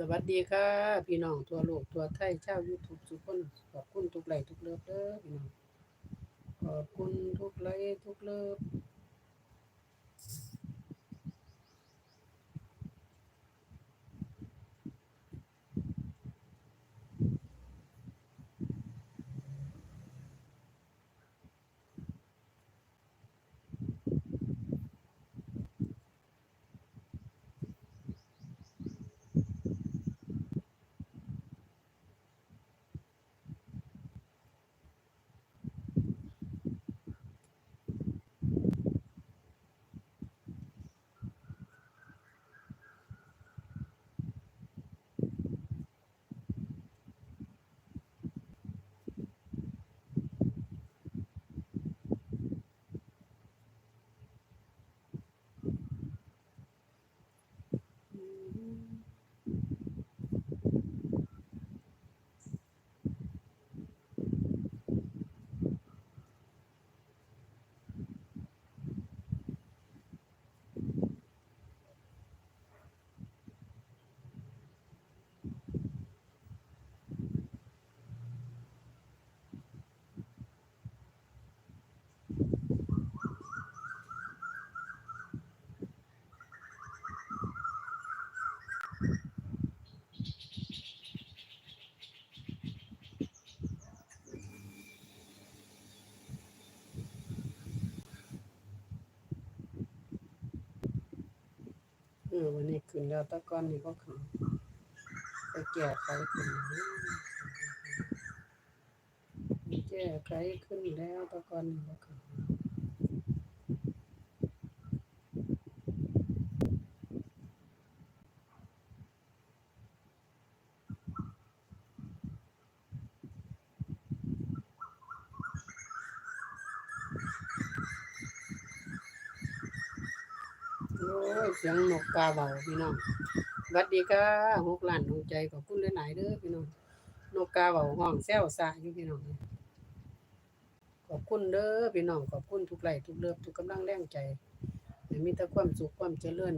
สวัสดีค่ะ พี่น้องทั่วโลกทั่วไทยชาว YouTube ทุกคนขอบคุณทุกไลค์ทุกเลิฟเด้อพี่น้องขอบคุณทุกไลค์ทุกเลิฟ ออวันนี้ขึ้นแล้วตะก้อนนี่ก็ขึ้นไปแก้ไขขึ้นแก้ไขขึ้นแล้วตะก้อนนี่ก็ขึ้นโอ้ ยเสียงนกกาเบาพี่น้องสวัสดีค่ะหกล้านดวงใจขอบคุณหลายๆเด้อพี่น้องนกกาเบาห้องแซวซาอยู่พี่น้องขอบคุณเด้อพี่น้องขอบคุณทุกไลค์ทุกเลิฟทุกกำลังแรงใจให้มีแต่ความสุขความเจริญ